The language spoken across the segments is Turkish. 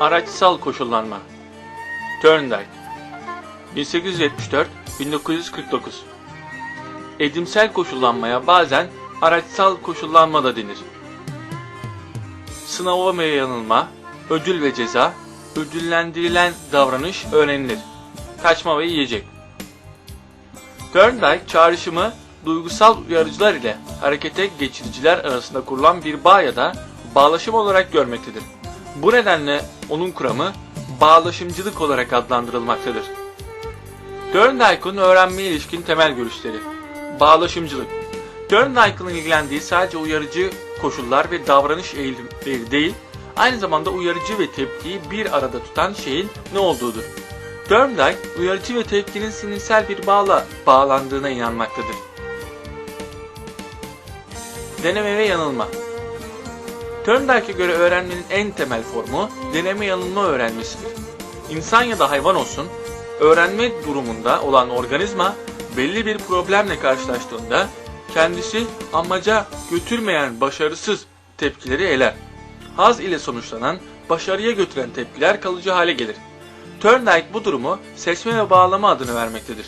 Araçsal koşullanma Thorndike 1874-1949 Edimsel koşullanmaya bazen araçsal koşullanma da denir. Sınava ve ödül ve ceza, ödüllendirilen davranış öğrenilir. Kaçma ve yiyecek. Thorndike çağrışımı duygusal uyarıcılar ile harekete geçiriciler arasında kurulan bir bağ ya da bağlaşım olarak görmektedir. Bu nedenle onun kuramı bağlaşımcılık olarak adlandırılmaktadır. Thorndike'ın öğrenmeye ilişkin temel görüşleri. Bağlaşımcılık. Thorndike'ın ilgilendiği sadece uyarıcı koşullar ve davranış eğilimleri değil, aynı zamanda uyarıcı ve tepkiyi bir arada tutan şeyin ne olduğudur. Thorndike, uyarıcı ve tepkinin sinirsel bir bağla bağlandığına inanmaktadır. Deneme ve yanılma. Thorndike'e göre öğrenmenin en temel formu deneme yanılma öğrenmesidir. İnsan ya da hayvan olsun, öğrenme durumunda olan organizma belli bir problemle karşılaştığında kendisi amaca götürmeyen başarısız tepkileri eler. Haz ile sonuçlanan, başarıya götüren tepkiler kalıcı hale gelir. Thorndike bu durumu seçme ve bağlama adını vermektedir.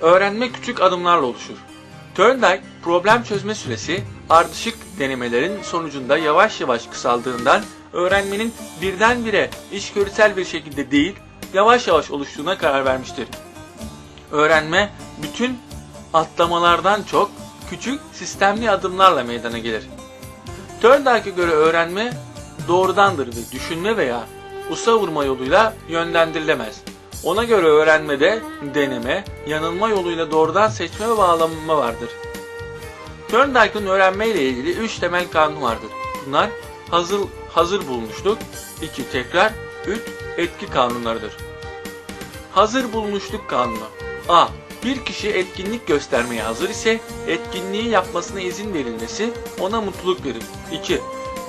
Öğrenme küçük adımlarla oluşur. Thorndike problem çözme süresi ardışık denemelerin sonucunda yavaş yavaş kısaldığından öğrenmenin birdenbire işgörüsel bir şekilde değil, yavaş yavaş oluştuğuna karar vermiştir. Öğrenme bütün atlamalardan çok küçük sistemli adımlarla meydana gelir. Thorndike'e göre öğrenme doğrudandır ve düşünme veya usa vurma yoluyla yönlendirilemez. Ona göre öğrenmede deneme, yanılma yoluyla doğrudan seçme ve bağlanma vardır. Thorndike'ın öğrenme ile ilgili 3 temel kanun vardır. Bunlar hazır, hazır bulmuşluk, 2 tekrar, 3 etki kanunlarıdır. Hazır bulmuşluk kanunu A. Bir kişi etkinlik göstermeye hazır ise etkinliği yapmasına izin verilmesi ona mutluluk verir. 2.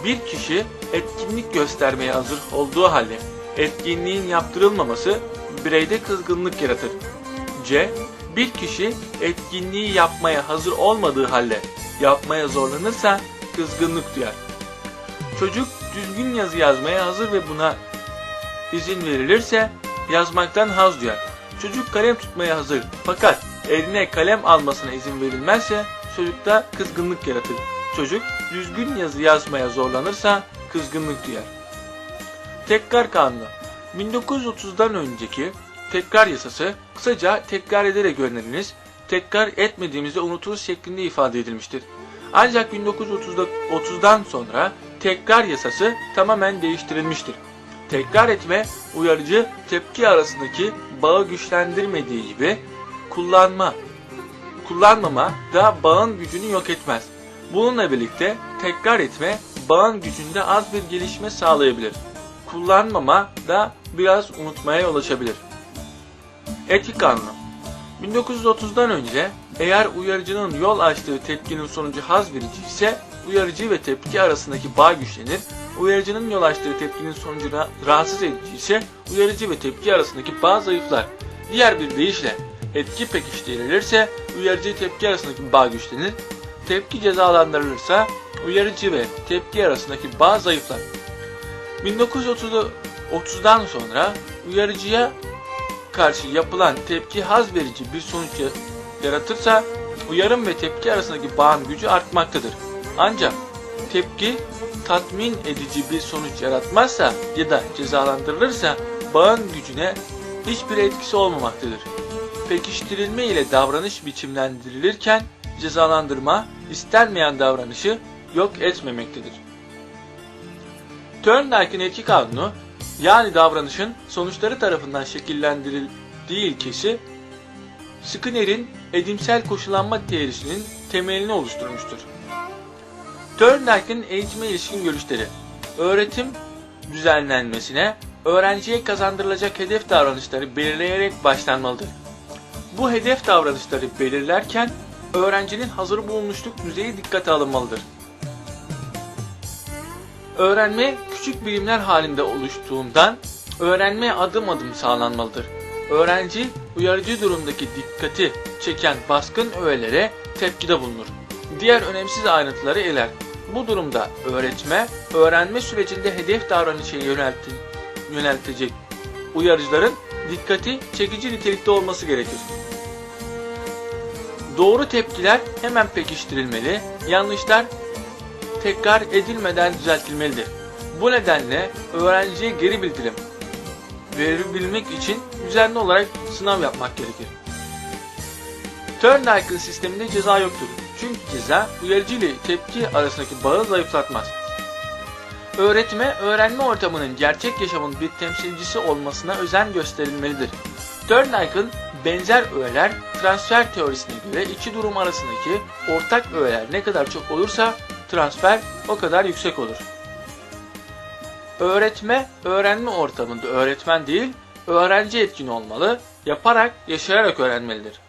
Bir kişi etkinlik göstermeye hazır olduğu halde etkinliğin yaptırılmaması bireyde kızgınlık yaratır. C. Bir kişi etkinliği yapmaya hazır olmadığı halde yapmaya zorlanırsa kızgınlık duyar. Çocuk düzgün yazı yazmaya hazır ve buna izin verilirse yazmaktan haz duyar. Çocuk kalem tutmaya hazır fakat eline kalem almasına izin verilmezse çocukta kızgınlık yaratır. Çocuk düzgün yazı yazmaya zorlanırsa kızgınlık duyar. Tekrar kanunu 1930'dan önceki tekrar yasası kısaca tekrar ederek öğreniriz, tekrar etmediğimizde unuturuz şeklinde ifade edilmiştir. Ancak 1930'da 30'dan sonra tekrar yasası tamamen değiştirilmiştir. Tekrar etme, uyarıcı tepki arasındaki bağı güçlendirmediği gibi kullanma, kullanmama da bağın gücünü yok etmez. Bununla birlikte tekrar etme bağın gücünde az bir gelişme sağlayabilir. Kullanmama da biraz unutmaya yol açabilir. Etik kanunu 1930'dan önce eğer uyarıcının yol açtığı tepkinin sonucu haz verici ise uyarıcı ve tepki arasındaki bağ güçlenir. Uyarıcının yol açtığı tepkinin sonucu ra- rahatsız edici ise uyarıcı ve tepki arasındaki bağ zayıflar. Diğer bir deyişle etki pekiştirilirse uyarıcı tepki arasındaki bağ güçlenir. Tepki cezalandırılırsa uyarıcı ve tepki arasındaki bağ zayıflar. 1930'dan sonra uyarıcıya karşı yapılan tepki haz verici bir sonuç ya- yaratırsa uyarım ve tepki arasındaki bağın gücü artmaktadır. Ancak tepki tatmin edici bir sonuç yaratmazsa ya da cezalandırılırsa bağın gücüne hiçbir etkisi olmamaktadır. Pekiştirilme ile davranış biçimlendirilirken cezalandırma istenmeyen davranışı yok etmemektedir. Thorndike'ın etki kanunu yani davranışın sonuçları tarafından şekillendirildiği ilkesi Skinner'in edimsel koşullanma teorisinin temelini oluşturmuştur. Thorndike'ın eğitime ilişkin görüşleri öğretim düzenlenmesine öğrenciye kazandırılacak hedef davranışları belirleyerek başlanmalıdır. Bu hedef davranışları belirlerken öğrencinin hazır bulunmuşluk düzeyi dikkate alınmalıdır. Öğrenme küçük birimler halinde oluştuğundan öğrenme adım adım sağlanmalıdır. Öğrenci uyarıcı durumdaki dikkati çeken baskın öğelere tepkide bulunur. Diğer önemsiz ayrıntıları eler. Bu durumda öğretme, öğrenme sürecinde hedef davranışa yönelti, yöneltecek uyarıcıların dikkati çekici nitelikte olması gerekir. Doğru tepkiler hemen pekiştirilmeli, yanlışlar tekrar edilmeden düzeltilmelidir. Bu nedenle öğrenciye geri bildirim verebilmek için düzenli olarak sınav yapmak gerekir. Thorndike'ın sisteminde ceza yoktur. Çünkü ceza uyarıcı ile tepki arasındaki bağı zayıflatmaz. Öğretme, öğrenme ortamının gerçek yaşamın bir temsilcisi olmasına özen gösterilmelidir. Thorndike'ın benzer öğeler transfer teorisine göre iki durum arasındaki ortak öğeler ne kadar çok olursa transfer o kadar yüksek olur. Öğretme, öğrenme ortamında öğretmen değil, öğrenci etkin olmalı, yaparak, yaşayarak öğrenmelidir.